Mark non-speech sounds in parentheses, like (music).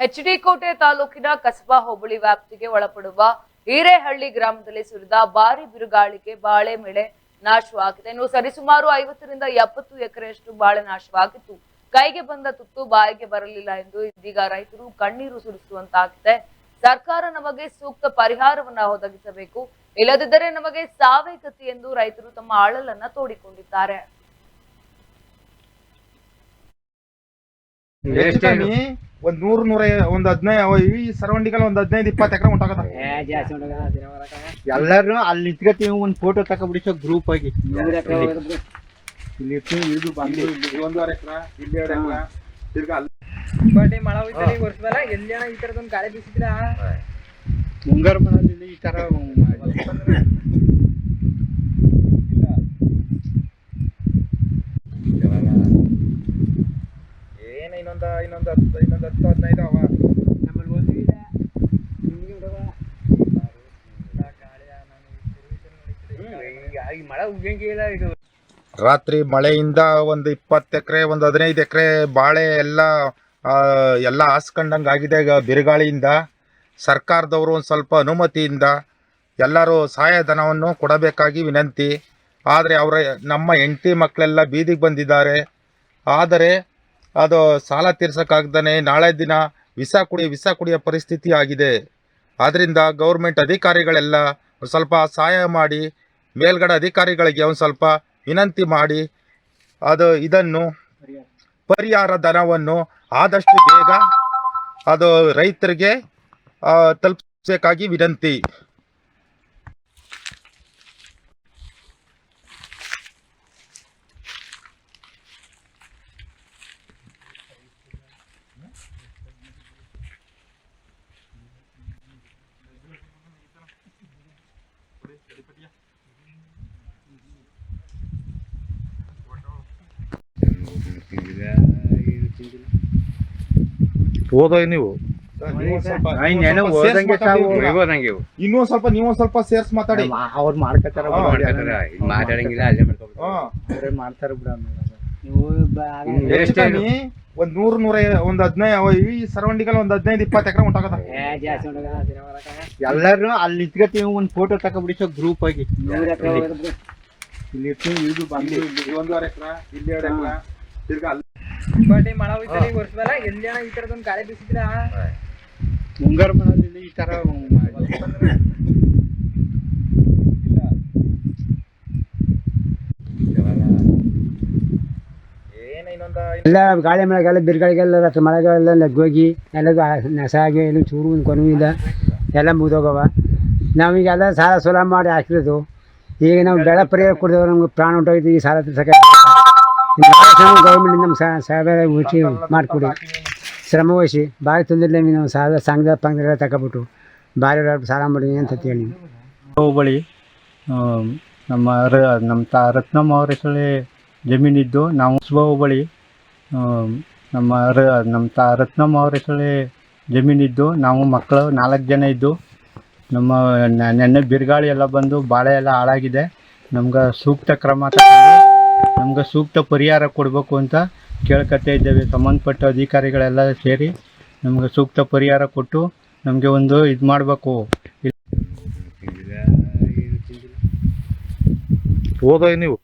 ಎಚ್ಡಿಕೋಟೆ ತಾಲೂಕಿನ ಕಸಬಾ ಹೋಬಳಿ ವ್ಯಾಪ್ತಿಗೆ ಒಳಪಡುವ ಹೀರೇಹಳ್ಳಿ ಗ್ರಾಮದಲ್ಲಿ ಸುರಿದ ಭಾರಿ ಬಿರುಗಾಳಿಗೆ ಬಾಳೆ ಬೆಳೆ ನಾಶವಾಗಿದೆ. ಇನ್ನು ಸರಿಸುಮಾರು ಐವತ್ತರಿಂದ ಎಪ್ಪತ್ತು ಎಕರೆಯಷ್ಟು ಬಾಳೆ ನಾಶವಾಗಿತ್ತು. ಕೈಗೆ ಬಂದ ತುತ್ತು ಬಾಯಿಗೆ ಬರಲಿಲ್ಲ ಎಂದು ಇದೀಗ ರೈತರು ಕಣ್ಣೀರು ಸುರಿಸುವಂತಾಗಿದೆ. ಸರ್ಕಾರ ನಮಗೆ ಸೂಕ್ತ ಪರಿಹಾರವನ್ನ ಒದಗಿಸಬೇಕು. ಇಲ್ಲದಿದ್ದರೆ ನಮಗೆ ಸಾವೇ ಗತಿ ಎಂದು ರೈತರು ತಮ್ಮ ಅಳಲನ್ನ ತೋಡಿಕೊಂಡಿದ್ದಾರೆ. ಒಂದ್ ನೂರ್ ನೂರ ಒಂದ್ ಹದಿನೈದು ಈ ಸರೌಂಡಿಂಗ್ ಒಂದ್ ಹದಿನೈದು ಇಪ್ಪತ್ತು ಎಕರೆ ಉಂಟಾಗದ ಎಲ್ಲಾರು ಅಲ್ಲಿ ನಿಂತ್ಕೊತೀವಿ ಒಂದ್ ಫೋಟೋ ತಕೊಂಡ್ಬಿಡಿಸೋ ಗ್ರೂಪ್ ಆಗಿ. ಇಲ್ಲಿ. ಇದು ಬಂದು ಇಲ್ಲಿ. ಒಂದೂವರೆ ಎಕರೆ ಇಲ್ಲಿ ಎರಡು ಎಕರೆ ತಿರ್ಗಾ ಅಲ್ಲಿ. ಬಟ್ ಮಳೆ ಹೋಯ್ತಲ್ಲ ಈ ವರ್ಷದಲ್ಲ ಎಲ್ಲಿ ಜನ ಈ ತರದೊಂದು ಗಾಳಿ ಬೀಸಿದ್ರ? ಮುಂಗಾರು ಮಳೆಯಲ್ಲಿ ಈ ತರ ಇನ್ನೊಂದ ಹತ್ತು ಇನ್ನೊಂದು ಹತ್ತು ಹದಿನೈದು ಅವ. ಮಳೆ ಇದು. ರಾತ್ರಿ ಮಳೆಯಿಂದ ಒಂದು ಇಪ್ಪತ್ತು ಎಕರೆ ಒಂದು ಹದಿನೈದು ಎಕರೆ ಬಾಳೆ ಎಲ್ಲ ಎಲ್ಲ ಹಾಸ್ಕೊಂಡಂಗೆ ಆಗಿದೆ ಈಗ ಬಿರುಗಾಳಿಯಿಂದ. ಸರ್ಕಾರದವರು ಒಂದು ಸ್ವಲ್ಪ ಅನುಮತಿಯಿಂದ ಎಲ್ಲರೂ ಸಹಾಯಧನವನ್ನು ಕೊಡಬೇಕಾಗಿ ವಿನಂತಿ. ಆದರೆ ಅವರ ನಮ್ಮ ಹೆಂಡತಿ ಮಕ್ಕಳೆಲ್ಲ ಬೀದಿಗೆ ಬಂದಿದ್ದಾರೆ. ಆದರೆ ಅದು ಸಾಲ ತೀರ್ಸೋಕ್ಕಾಗ್ದೇ ನಾಳೆ ದಿನ ವಿಸ ಕುಡಿ, ವಿಸ ಕುಡಿಯೋ ಪರಿಸ್ಥಿತಿ ಆಗಿದೆ. ಆದ್ದರಿಂದ ಗೌರ್ಮೆಂಟ್ ಅಧಿಕಾರಿಗಳೆಲ್ಲ ಸ್ವಲ್ಪ ಸಹಾಯ ಮಾಡಿ, ಮೇಲ್ಗಡೆ ಅಧಿಕಾರಿಗಳಿಗೆ ಒಂದು ಸ್ವಲ್ಪ ವಿನಂತಿ ಮಾಡಿ, ಅದು ಇದನ್ನು ಪರಿಹಾರ ಧನವನ್ನು ಆದಷ್ಟು ಬೇಗ ಅದು ರೈತರಿಗೆ ತಲುಪಿಸಬೇಕಾಗಿ ವಿನಂತಿ. ಓದೋ ನೀವು? ಇನ್ನೇನೋ ಓದಂಗೆ ತಾವು. ಇನ್ನೂ ಸ್ವಲ್ಪ ನೀವು ಸ್ವಲ್ಪ ಸೇರ್ಸ್ ಮಾತಾಡಿ. ಅವ್ರು ಮಾಡ್ಕೊತಾರ ಹಾ, ಮಾತಾಡಂಗಿಲ್ಲ ಅಲ್ಲೇ. ಅವ್ರೇ ಮಾಡ್ತಾರ ಬಿಡ ಕಮ್ಮಿ ಒಂದ್ ನೂರ್ ನೂರ ಒಂದ್ ಹದಿನೈದು ಈ ಸರೌಂಡಿಂಗ್ ಒಂದ್ ಹದಿನೈದು ಇಪ್ಪತ್ತು ಎಕರೆ ಉಂಟಾಗದ ಎಲ್ಲಾರು ಅಲ್ಲಿ ನಿಂತ್ಕೊತೀವಿ ಒಂದ್ ಫೋಟೋ ತಕೊಂಡ್ಬಿಡಿಸೋ ಗ್ರೂಪ್ ಆಗಿ. ಇಲ್ಲಿ. ಇದು ಬಂದು ಇಲ್ಲಿ. ಒಂದೂವರೆ ಎಕರೆ ಇಲ್ಲಿ ಎರಡು ಎಕರೆ. ತಿರ್ಗಾ ಅಲ್ಲಿ. ಬಟ್ ಮಳೆ ಈ ವರ್ಷದಲ್ಲ ಎಲ್ಲಿ ಜನ ಈ ತರದೊಂದು ಗಾಳಿ ಬೀಸಿದ್ರ? ಮುಂಗಾರು ಮಳೆಯಲ್ಲಿ ಈ ತರ (laughs) ಏನ ಇನ್ನೊಂದ ಎಲ್ಲ ಗಾಳಿ ಮಳೆಗಾಲ ಬಿರುಗಾಳಿಗೆಲ್ಲ ರಾತ್ರಿ ಮಳೆಗಾಲ ನೆಗ್ಗೋಗಿ ಎಲ್ಲ ನೆಸ ಆಗಿ ಏನು ಚೂರು ಒಂದು ಕೊನೂ ಇಲ್ಲ ಎಲ್ಲ ಮುಗಿದೋಗವ. ನಮಗೆಲ್ಲ ಸಾಲ ಸೋಲ ಮಾಡಿ ಹಾಕಿರೋದು. ಈಗ ನಾವು ಬೆಳೆ ಪರಿಹಾರ ಕೊಡಿದವ್ರು ನಮ್ಗೆ ಪ್ರಾಣ ಉಂಟಾಗಿದ್ದು ಈ ಸಾಲ ತಿರ್ಸಕ್ಕೆ ಗೌರ್ಮೆಂಟ್ ನಮ್ಮ ಸಾಲ ಉಳಿಸಿ ಮಾಡಿಕೊಡಿ. ಶ್ರಮ ವಹಿಸಿ. ಭಾರಿ ತೊಂದರೆ ನಾವು ಸಾಲ ಸಂಘದ ಪಂಗದ ತಗೊಬಿಟ್ಟು ಭಾರಿ ಸಾಲ ಮಾಡಿ ಅಂತ ಹೇಳಿ. ಹೋಬಳಿ ಆ, ನಮ್ಮ ರ ನಮ್ಮ ತ ರತ್ನಮ್ಮ ಅವ್ರ ಹೆಸರಲ್ಲಿ ಜಮೀನಿದ್ದು. ನಾವು ಸುಬ ಹೋಬಳಿ ನಮ್ಮ ನಮ್ಮ ತಾ, ರತ್ನಮ್ಮ ಅವ್ರ ಹೆಸರಲ್ಲಿ ಜಮೀನಿದ್ದು ನಾವು ಮಕ್ಕಳು ನಾಲ್ಕು ಜನ ಇದ್ದು, ನಮ್ಮ ನೆನ್ನೆ ಬಿರುಗಾಳಿ ಎಲ್ಲ ಬಂದು ಬಾಳೆ ಎಲ್ಲ ಹಾಳಾಗಿದೆ. ನಮ್ಗೆ ಸೂಕ್ತ ಕ್ರಮ ನಮ್ಗೆ ಸೂಕ್ತ ಪರಿಹಾರ ಕೊಡಬೇಕು ಅಂತ ಕೇಳ್ಕೊತಾ ಇದ್ದೇವೆ. ಸಂಬಂಧಪಟ್ಟ ಅಧಿಕಾರಿಗಳೆಲ್ಲ ಸೇರಿ ನಮ್ಗೆ ಸೂಕ್ತ ಪರಿಹಾರ ಕೊಟ್ಟು ನಮಗೆ ಒಂದು ಇದು ಮಾಡಬೇಕು. ಓದೋ ನೀವು.